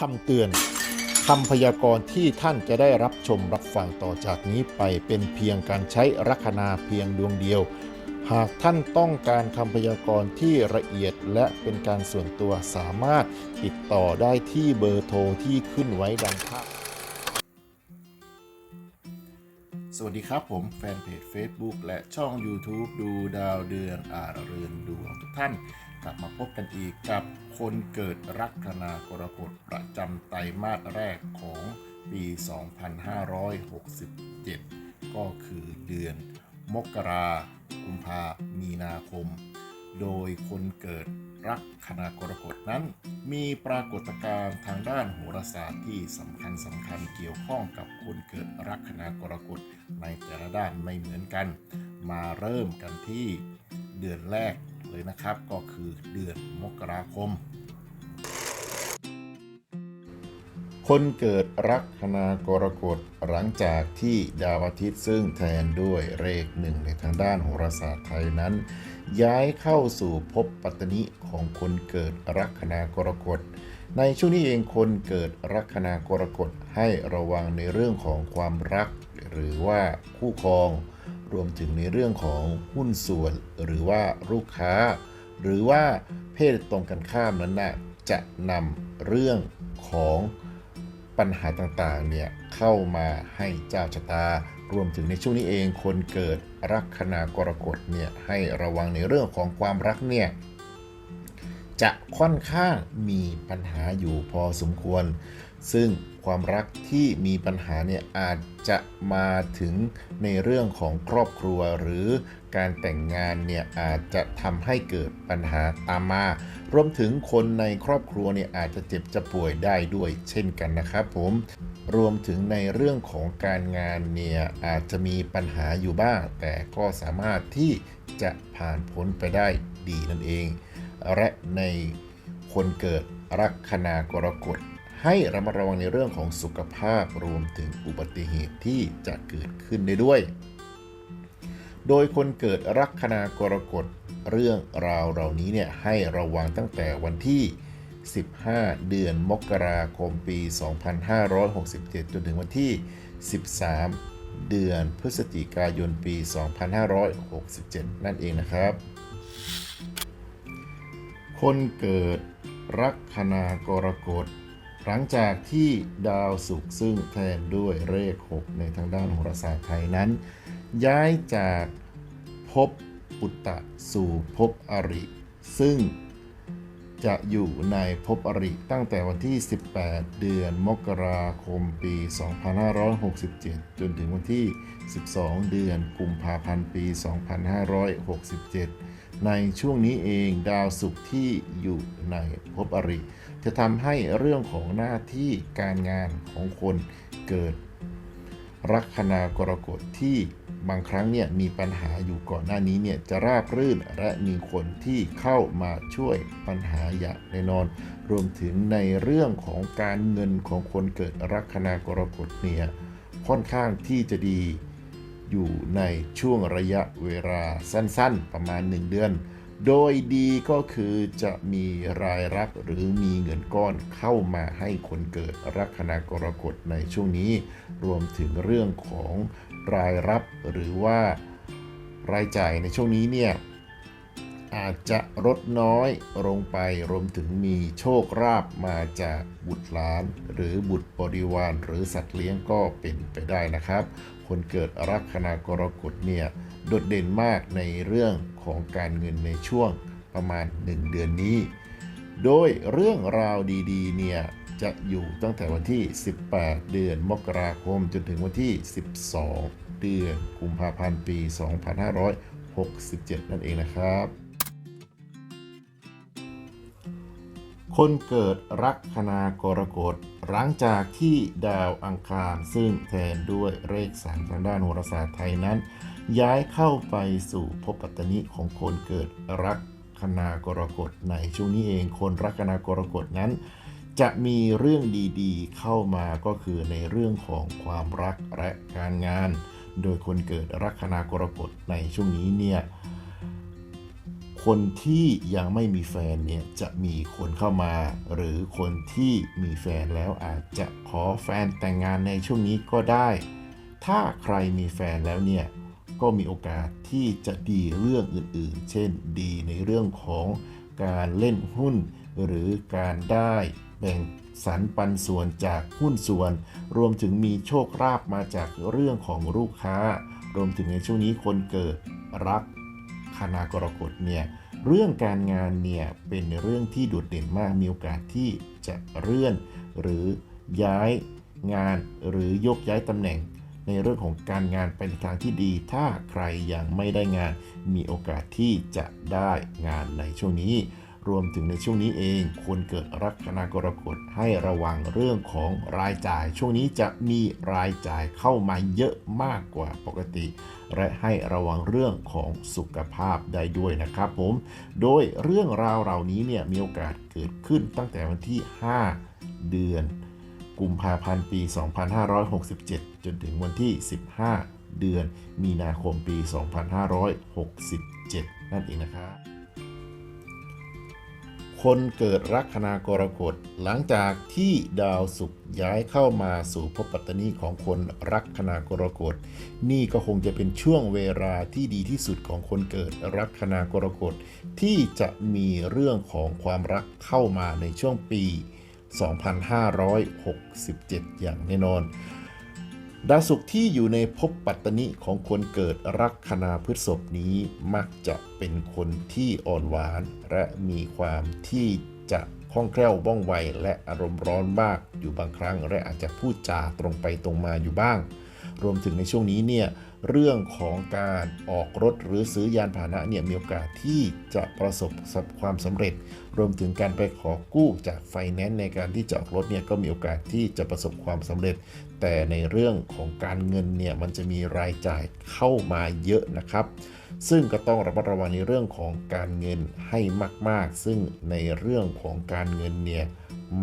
คำเตือนคำพยากรณ์ที่ท่านจะได้รับชมรับฟังต่อจากนี้ไปเป็นเพียงการใช้ลัคนาเพียงดวงเดียว หากท่านต้องการคำพยากรณ์ที่ละเอียดและเป็นการส่วนตัวสามารถติดต่อได้ที่เบอร์โทรที่ขึ้นไว้ดังภาพสวัสดีครับผมแฟนเพจ Facebook และช่อง YouTube ดูดาวเดือนอาเรือนดวงทุกท่าน กลับมาพบกันอีกกับคนเกิดลัคนากรกฎประจำไตรมาสแรกของปี 2567 ก็คือเดือน มกรากุมภามีนาคม โดยคนเกิดลัคนากรกฎนั้น มีปรากฏการณ์ทางด้านโหราศาสตร์ที่สำคัญสำคัญเกี่ยวข้องกับคนเกิดลัคนากรกฎในแต่ละด้านไม่เหมือนกัน มาเริ่มกันที่ เดือนแรกเลยนะครับ ก็คือเดือนมกราคม คนเกิดลัคนากรกฎหลังจากที่ดาวอาทิตย์ซึ่งแทนด้วยเลขหนึ่งในทางด้านโหราศาสตร์ไทยนั้น ย้ายเข้าสู่ภพปัตตนิของคนเกิดลัคนากรกฎในช่วงนี้เองคนเกิดลัคนากรกฎให้ระวังในเรื่องของความรัก หรือว่าคู่ครอง รวมถึงในเรื่องของหุ้นส่วนหรือว่าลูกค้า หรือว่าเพศตรงกันข้ามนั้นนะจะนำเรื่องของปัญหาต่างๆเนี่ยเข้ามาให้เจ้าชะตา รวมถึงในช่วงนี้เองคนเกิดลัคนากรกฎเนี่ยให้ระวังในเรื่องของความรักเนี่ยจะค่อนข้างมีปัญหาอยู่พอสมควร ซึ่ง ความรักที่มีปัญหาเนี่ยอาจจะมาถึงในเรื่องของครอบครัวหรือการแต่งงานเนี่ยอาจจะทำให้เกิดปัญหาตามมา รวมถึงคนในครอบครัวเนี่ยอาจจะเจ็บจะป่วยได้ด้วยเช่นกันนะครับผมรวมถึงในเรื่องของการงานเนี่ยอาจจะมีปัญหาอยู่บ้าง แต่ก็สามารถที่จะผ่านพ้นไปได้ดีนั่นเอง และในคนเกิดลัคนากรกฎ ให้ระมัดระวังในเรื่องของสุขภาพรวมถึงอุบัติเหตุที่จะเกิดขึ้นได้ด้วย โดยคนเกิดลัคนากรกฎเรื่องราวเหล่านี้เนี่ยให้ระวังตั้งแต่วันที่ 15 เดือนมกราคมปี 2567 จนถึงวันที่ 13 เดือนพฤศจิกายนปี 2567 นั่นเองนะครับ คนเกิดลัคนากรกฎ หลังจากที่ดาวศุกร์ซึ่งแทนด้วยเลข 6 ในทางด้านโหราศาสตร์ไทยนั้น ย้ายจากภพปุตตะสู่ภพอริ ซึ่งจะอยู่ในภพอริตั้งแต่วันที่ 18 เดือนมกราคมปี 2567 จนถึงวันที่ 12 เดือนกุมภาพันธ์ปี 2567 ในช่วงนี้เองดาวศุกร์ที่อยู่ในภพอริ จะทำให้เรื่องของหน้าที่การงานของคนเกิด ลัคนากรกฎที่บางครั้งเนี่ยมีปัญหาอยู่ก่อนหน้านี้เนี่ยจะราบรื่นและมีคนที่เข้ามาช่วยปัญหาอย่างแน่นอน รวมถึงในเรื่องของการเงินของคนเกิดลัคนากรกฎเนี่ยค่อนข้างที่จะดี อยู่ในช่วงระยะเวลาสั้นๆ ประมาณ 1 เดือน โดยดีก็คือจะมีรายรับหรือมีเงินก้อนเข้ามาให้คนเกิดลัคนากรกฎในช่วงนี้ รวมถึงเรื่องของรายรับหรือว่ารายจ่ายในช่วงนี้เนี่ยอาจจะลดน้อยลงไปรวมถึงมีโชคราบมาจากบุตรหลาน หรือบุตรบริวารหรือสัตว์เลี้ยงก็เป็นไปได้นะครับ คนเกิดลัคนากรกฎเนี่ยโดดเด่นมากในเรื่องของการเงินในช่วงประมาณ 1 เดือนนี้ โดยเรื่องราวดีๆเนี่ยจะอยู่ตั้งแต่วันที่ 18 เดือนมกราคมจนถึงวันที่ 12 เดือนกุมภาพันธ์ปี 2567 นั่นเองนะครับ คนเกิดลัคนากรกฎหลังจากที่ดาวอังคารซึ่งแทนด้วยเลขสามทางด้านโหราศาสตร์ไทยนั้น ย้ายเข้าไปสู่ภพปัตตนิของคนเกิดลัคนากรกฎในช่วงนี้เองคนลัคนากรกฎนั้น จะมีเรื่องดีๆ เข้ามาก็คือในเรื่องของความรักและการงาน โดยคนเกิดลัคนากรกฎในช่วงนี้เนี่ย คนที่ยังไม่มีแฟนเนี่ยจะมีคนเข้ามา หรือคนที่มีแฟนแล้วอาจจะขอแฟนแต่งงานในช่วงนี้ก็ได้ ถ้าใครมีแฟนแล้วเนี่ยก็มีโอกาสที่จะดีเรื่องอื่นๆ เช่น ดีในเรื่องของการเล่นหุ้น หรือการได้แบ่งสรรปันส่วนจากหุ้นส่วน รวมถึงมีโชคลาภมาจากเรื่องของลูกค้า รวมถึงในช่วงนี้คนเกิดรัก คณากรกฎเนี่ยเรื่องการงานเนี่ยเป็นเรื่องที่โดดเด่นมากมีโอกาสที่จะเลื่อน หรือย้ายงานหรือยกย้ายตำแหน่ง ในเรื่องของการงานไปในทางที่ดี ถ้าใครยังไม่ได้งาน มีโอกาสที่จะได้งานในช่วงนี้ รวมถึงในช่วงนี้เองคนเกิดลัคนากรกฎให้ระวังเรื่องของรายจ่าย ช่วงนี้จะมีรายจ่ายเข้ามาเยอะมากกว่าปกติ และให้ระวังเรื่องของสุขภาพได้ด้วยนะครับผม โดยเรื่องราวเหล่านี้เนี่ยมีโอกาสเกิดขึ้นตั้งแต่วันที่ 5 เดือน กุมภาพันธ์ปี 2567 จนถึงวันที่ 15 เดือนมีนาคมปี 2567 นั่นเองนะครับ คนเกิดลัคนากรกฎหลังจากที่ดาวศุกร์ย้ายเข้ามาสู่ภพปัตตนีของคนลัคนากรกฎนี่ก็คงจะเป็นช่วงเวลาที่ดีที่สุดของคนเกิดลัคนากรกฎที่จะมีเรื่องของความรักเข้ามาในช่วงปี 2567 อย่างแน่นอน ดาวศุกร์ที่อยู่ในภพปัตตนิของคนเกิดลัคนาพฤษภนี้มักจะเป็นคนที่อ่อนหวาน และมีความที่จะคล่องแคล่วว่องไวและอารมณ์ร้อนมากอยู่บางครั้ง และอาจจะพูดจาตรงไปตรงมาอยู่บ้าง รวมถึงในช่วงนี้เนี่ย เรื่องของการออกรถหรือซื้อยานพาหนะเนี่ยมีโอกาสที่จะประสบความสำเร็จ รวมถึงการไปขอกู้จากไฟแนนซ์ในการที่จะออกรถเนี่ยก็มีโอกาสที่จะประสบความสำเร็จ แต่ในเรื่องของการเงินเนี่ยมันจะมีรายจ่ายเข้ามาเยอะนะครับ ซึ่งก็ต้องระมัดระวังในเรื่องของการเงินให้มาก ๆ ซึ่งในเรื่องของการเงินเนี่ย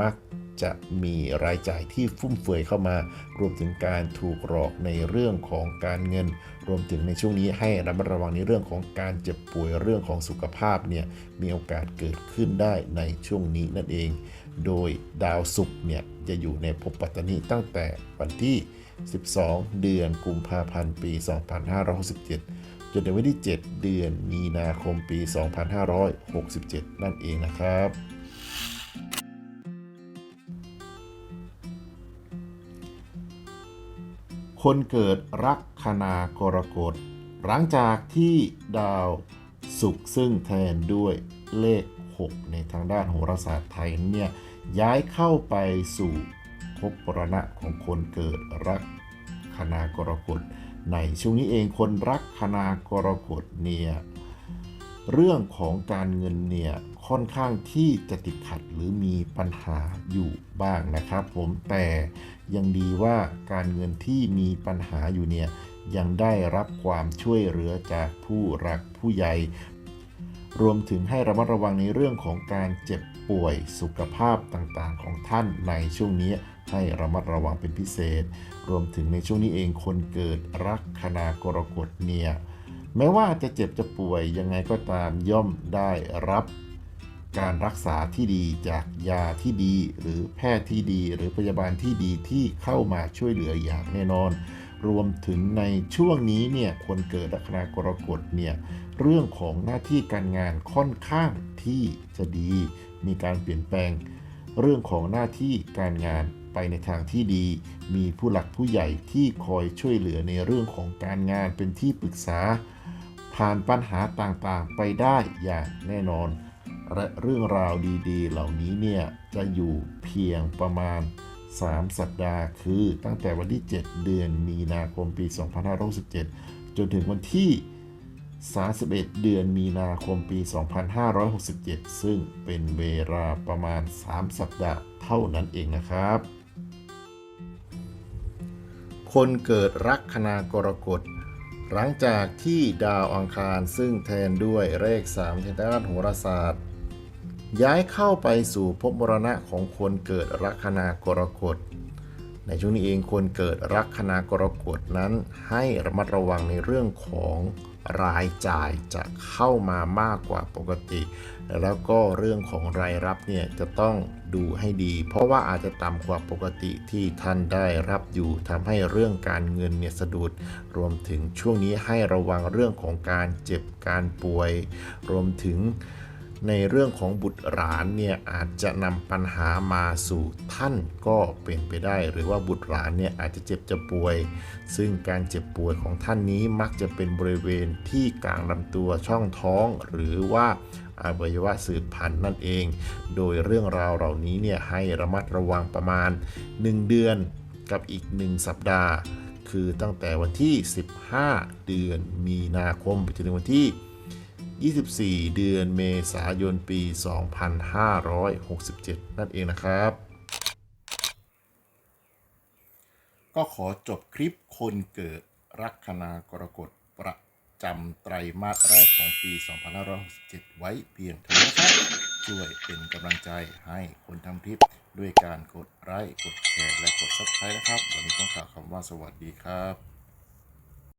มักจะมีรายจ่ายที่ฟุ่มเฟือยเข้ามา รวมถึงการถูกหลอกในเรื่องของการเงิน รวมถึงในช่วงนี้ให้ระมัดระวังในเรื่องของการเจ็บป่วยเรื่องของสุขภาพเนี่ยมีโอกาสเกิดขึ้นได้ในช่วงนี้นั่นเอง โดยดาวศุกร์เนี่ยจะอยู่ในภพปัตตนิตั้งแต่วันที่ 12 เดือนกุมภาพันธ์ปี 2567 จนถึงวันที่ 7 เดือนมีนาคมปี 2567 นั่นเองนะครับ คนเกิดรักคณากรกฎ หลังจากที่ดาวศุกร์ซึ่งแทนด้วยเลข 6 ในทางด้านโหราศาสตร์ไทยเนี่ยย้ายเข้าไปสู่ภพปรณะของคนเกิดรักคณากรกฎในช่วงนี้เองคนรักคณากรกฎเนี่ยเรื่องของการเงินเนี่ย ค่อนข้างที่จะติดขัดหรือมีปัญหาอยู่บ้างนะครับ ผมแต่ยังดีว่าการเงินที่มีปัญหาอยู่เนี่ยยังได้รับความช่วยเหลือจากผู้รักผู้ใหญ่ รวมถึงให้ระมัดระวังในเรื่องของการเจ็บป่วยสุขภาพต่างๆ ของท่านในช่วงนี้ให้ระมัดระวังเป็นพิเศษ รวมถึงในช่วงนี้เองคนเกิดรักคณากรกฎเนี่ยแม้ว่าจะเจ็บจะป่วยยังไงก็ตามย่อมได้รับ การรักษาที่ดีจากยาที่ดี หรือแพทย์ที่ดี หรือพยาบาลที่ดีที่เข้ามาช่วยเหลืออย่างแน่นอน รวมถึงในช่วงนี้เนี่ยคนเกิดลัคนากรกฎเนี่ยเรื่องของหน้าที่การงานค่อนข้างที่จะดี มีการเปลี่ยนแปลง เรื่องของหน้าที่การงานไปในทางที่ดี มีผู้หลักผู้ใหญ่ที่คอยช่วยเหลือในเรื่องของการงานเป็นที่ปรึกษา ผ่านปัญหาต่างๆไปได้อย่างแน่นอน และเรื่องราวดี ๆ เหล่านี้เนี่ยจะอยู่เพียงประมาณ 3 สัปดาห์ คือตั้งแต่วันที่ 7 เดือนมีนาคมปี 2567 จนถึงวันที่ 31 เดือนมีนาคมปี 2567 ซึ่งเป็นเวลาประมาณ 3 สัปดาห์เท่านั้นเองนะครับ คนเกิดรักคณากรกฎหลังจากที่ดาวอังคารซึ่งแทนด้วยเลข 3 ทางด้านโหราศาสตร์ ย้ายเข้าไปสู่ภพมรณะของคนเกิดลัคนากรกฎ ในช่วงนี้เองคนเกิดลัคนากรกฎนั้น ให้ระมัดระวังในเรื่องของรายจ่ายจะเข้ามามากกว่าปกติ แล้วก็เรื่องของรายรับเนี่ยจะต้องดูให้ดี เพราะว่าอาจจะต่ำกว่าปกติที่ท่านได้รับอยู่ทำให้เรื่องการเงินเนี่ยสะดุด รวมถึงช่วงนี้ให้ระวังเรื่องของการเจ็บการป่วย รวมถึง ในเรื่องของบุตรหลานเนี่ยอาจจะนำปัญหามาสู่ท่านก็เป็นไปได้ หรือว่าบุตรหลานเนี่ยอาจจะเจ็บจะป่วย ซึ่งการเจ็บป่วยของท่านนี้มักจะเป็นบริเวณที่กลางลำตัวช่องท้อง หรือว่าอวัยวะสืบพันธุ์นั่นเอง โดยเรื่องราวเหล่านี้เนี่ยให้ระมัดระวังประมาณ 1 เดือนกับอีก 1 สัปดาห์ คือตั้งแต่วันที่ 15 เดือนมีนาคมไปจนถึงวันที่ 24 เดือนเมษายนปี 2567 นั่นเองนะครับ ก็ขอจบคลิปคนเกิดลัคนากรกฎประจำไตรมาสแรกของปี 2567 ไว้เพียงเท่านี้ครับ ช่วยเป็นกำลังใจให้คนทำคลิปด้วยการกดไลค์กดแชร์และกด subscribe นะครับ วันนี้ต้องกล่าวคำว่าสวัสดีครับ